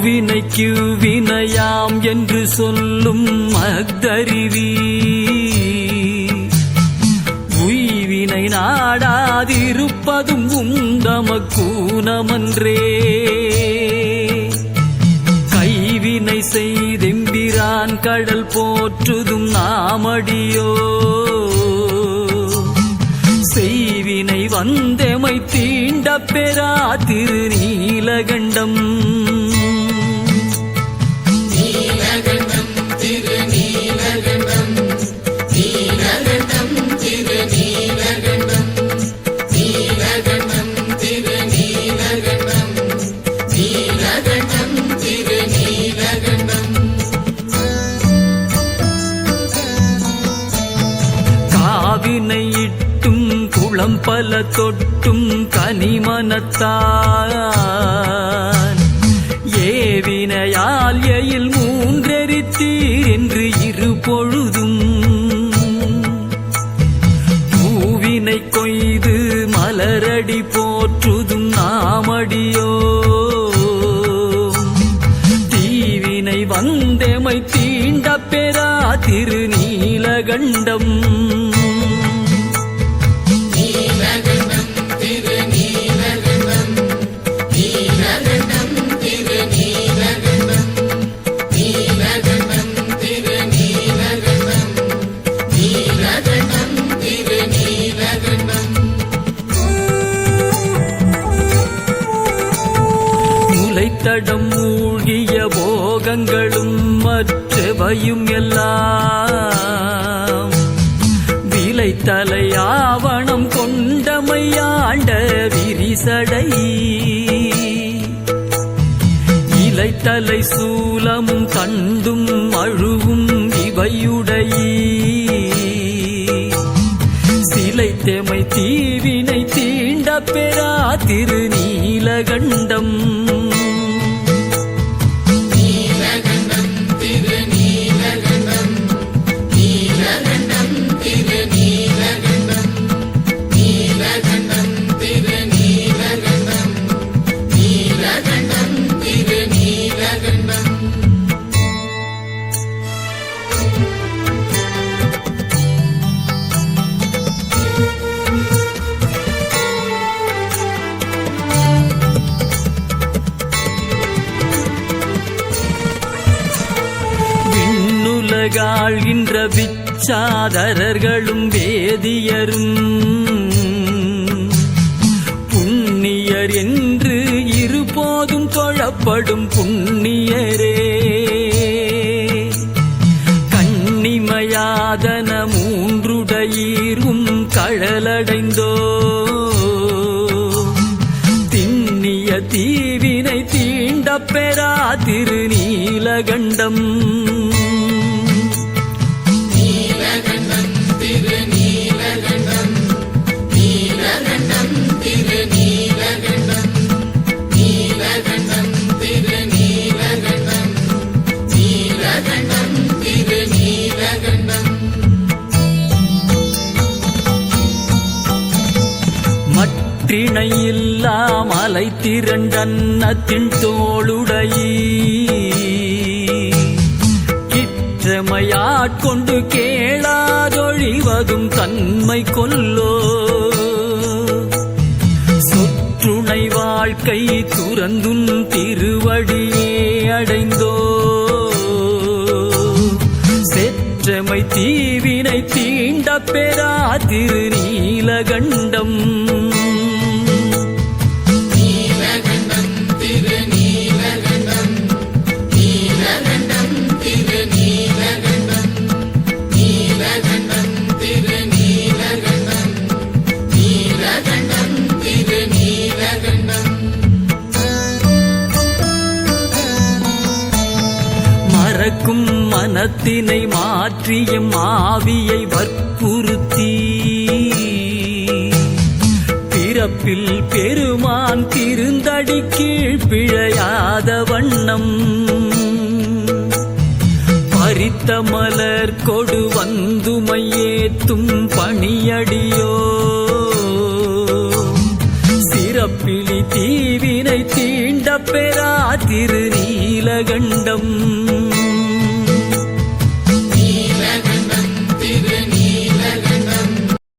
வினைக்கு வினையாம் என்று சொல்லும் மக்தருவி. உய்வினை நாடாதிருப்பதும் உந்தமக்கூனமன்றே. கைவினை செய்தெம்பிரான் கடல் போற்றுதும் நாமடியோ. செய்வினை வந்தெமை தீண்ட பெறா திருநீலகண்டம். காவினை இட்டும் குளம் பல தொட்டும் கனிமனத்தான் ஏவினையால் எயில் மூன்றெரித்தீர் என்று இரு பொழுதும். பூவினை கொய்து மலரடி போற்றுதும் நாமடியோ. தீவினை வந்தெமை தீண்ட பெறா திருநீலகண்டம். முளைத்தடம் மூழ்கிய போகங்களும் மற்றவையும் எல்லாம். விலை தலையாவணம் கொண்டமையாண்ட விரிசடை. இலைத்தலை சூலமும் தண்டும் அழுவும் இவையுடைய. சிலைத்தேமை தீவினை தீண்ட பெறா திருநீலகண்டம். விண்ணுலகாழ்கின்ற விச்சாதரர்களும் வேதியரும். புண்ணியர் என்று இருபோதும் தொழப்படும் புண்ணியரே. கண்ணிமையாதன மூன்றுடையீரும் கழலடைந்தோ. திண்ணிய தீவினை தீண்ட பெறா திருநீலகண்டம். மற்றிணையில்லா மலை திரண்டன்னத்தின் தோளுடையீ. கிற்றமையாட்கொண்டு கேளாதொழிவதும் தன்மை கொல்லோ. சொற்றுணை வாழ்க்கை துறந்துன் திருவடியே அடைந்தோ. செற்றமை தீவினை தீண்ட பெறா திருநீலகண்டம். பறக்கும் மனத்தினை மாற்றியும் ஆவியை வற்புறுத்தி. பிறப்பில் பெருமான் திருந்தடி கீழ் பிழையாத வண்ணம். பறித்த மலர் கொடு வந்துமையேத்தும் பணியடியோ. சிறப்பிலி தீவினை தீண்ட பெறா திருநீலகண்டம். நீலகண்டம்